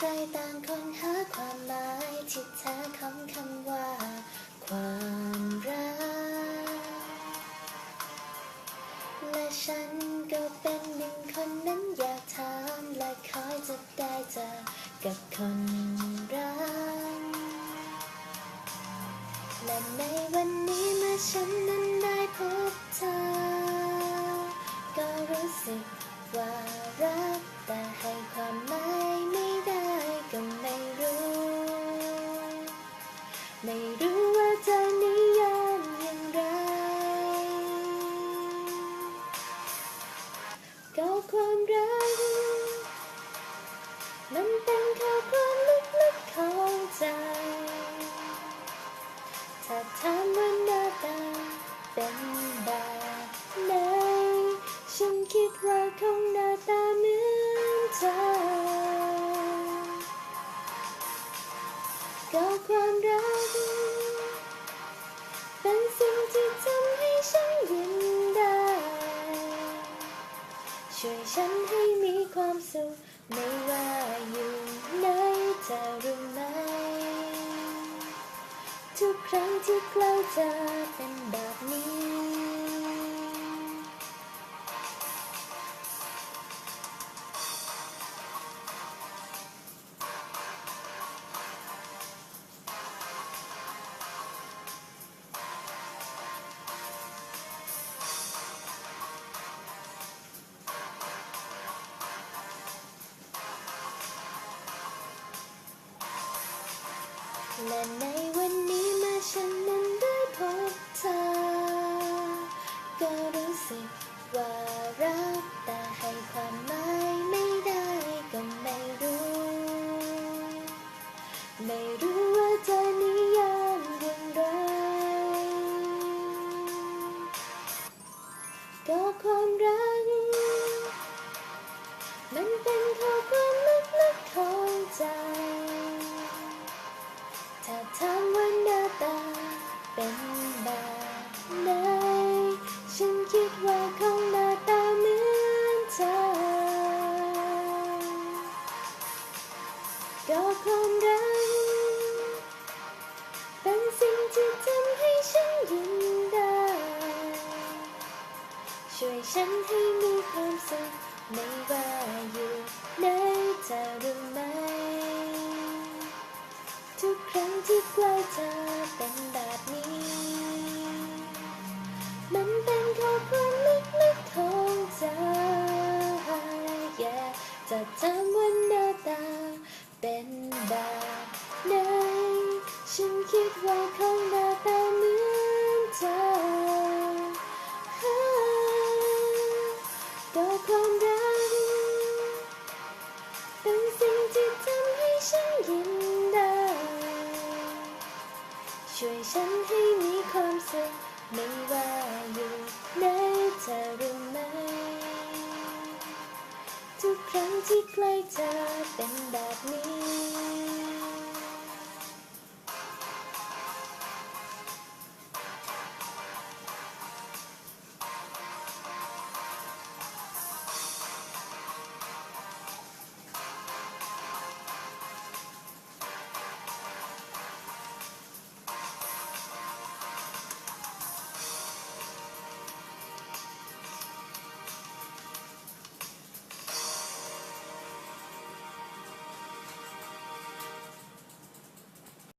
ใครต่างคนหาความหมายที่แท้ของคำว่า ความรัก และฉันก็เป็นหนึ่งคนนั้นอยากถามและคอยจะได้เจอกับคนรัก และในวันนี้เมื่อฉันนั้นได้พบเธอ ก็รู้สึก ก็ความรัก เป็นสิ่งที่ทำให้ฉันยิ้มได้ ช่วยฉันให้มีความสุขไม่ว่าอยู่ไหนเธอรู้ไหม ทุกครั้งที่ใกล้เธอเป็นแบบนี้ และในวันนี้เมื่อฉันนั้นได้พบเธอ ก็รู้สึกว่ารักแต่ให้ความหมายไม่ได้ก็ไม่รู้ ไม่รู้ว่าจะนิยามอย่างไรก็ความรัก มันเป็น ให้มีความสุขไม่ว่าอยู่ไหนเธอรู้ไหม ทุกครั้งที่ใกล้เธอเป็นแบบนี้ มันเป็นข้อความลึกๆของใจ yeah จะถามว่าหน้าตาเป็นแบบไหนฉันคิดว่า ช่วยฉันให้มีความสุขไม่ว่าอยู่ไหนเธอรู้ไหม ทุกครั้งที่ใกล้เธอเป็นแบบนี้